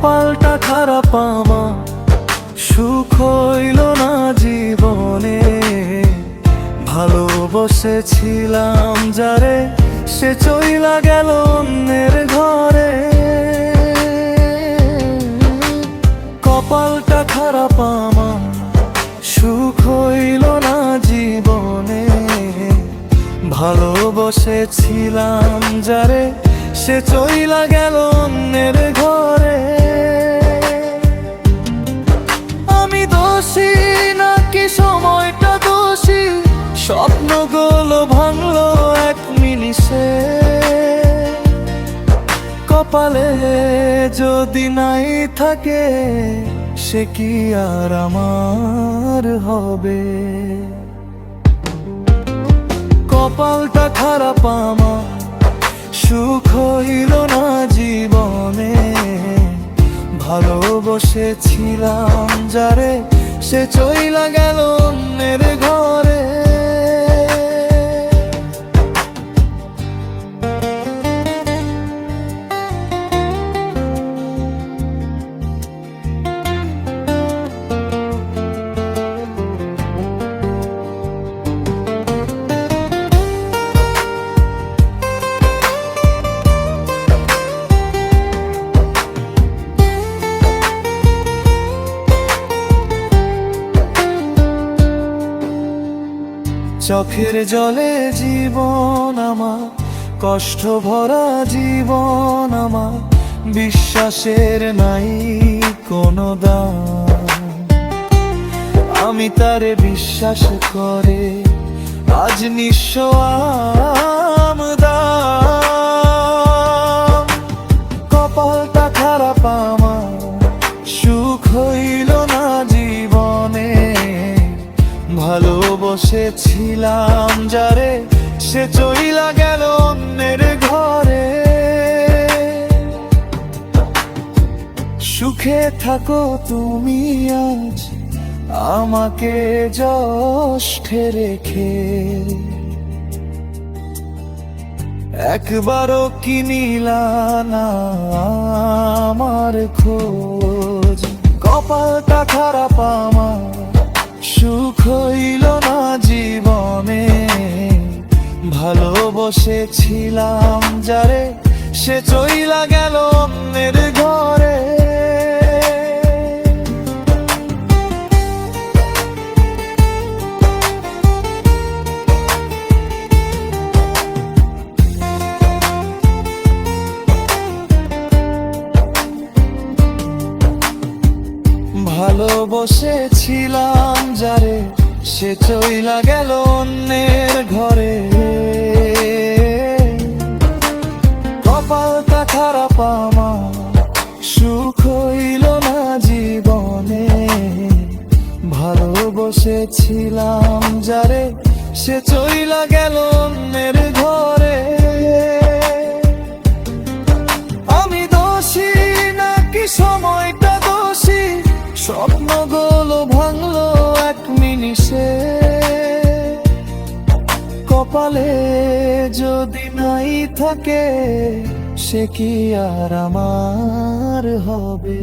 কপালটা খারাপ আমার। সুখ হইল না জীবনে। ভালোবসেছিলাম যারে, সে চইলা গেল অন্যের ঘরে। কপালটা খারাপ আমার। সুখ হইল না জীবনে। ভালোবসেছিলাম যারে সে চইলা গেল অন্যের ঘরে। আমি দোষী নাকি সময়টা দোষী? স্বপ্নগুলো ভাঙলো এক মিনিষে কপালে যদি নাই থাকে, সে কি আর আমার হবে? কপালটা খারাপ আমার সুখ হইল না জীবনে। ভালোবসেছিলাম যারে সে চইলা গেল অন্যের ঘরে। চোখের জলে জীবন আমার, কষ্ট ভরা জীবন আমার, বিশ্বাসের নাই কোনো দাম। আমি তারে বিশ্বাস করে, আজ আমদাম। কপালটা খারাপ আমার, সুখ হইল ভালোবসেছিলাম যারে, সে চইলা গেল অন্যের ঘরে। সুখে থাকো তুমি আজ, আমাকে যষ্ঠে রেখে। একবারও কিনিলা না আমার খোঁজ, কপালটা খারাপ আমার। সুখ হইল না জীবনে। ভালোবসেছিলাম যারে সে চইলা গেল অন্যের ঘরে। ভালোবসেছিলাম যারে, সে চইলা গেল অন্যের ঘরে। কপালটা খারাপ, আমার সুখ হইল না জীবনে। ভালোবসেছিলাম যারে, সে চইলা গেল অন্যের ঘরে। কপালে যদি নাই থাকে সে কি আর আমার হবে?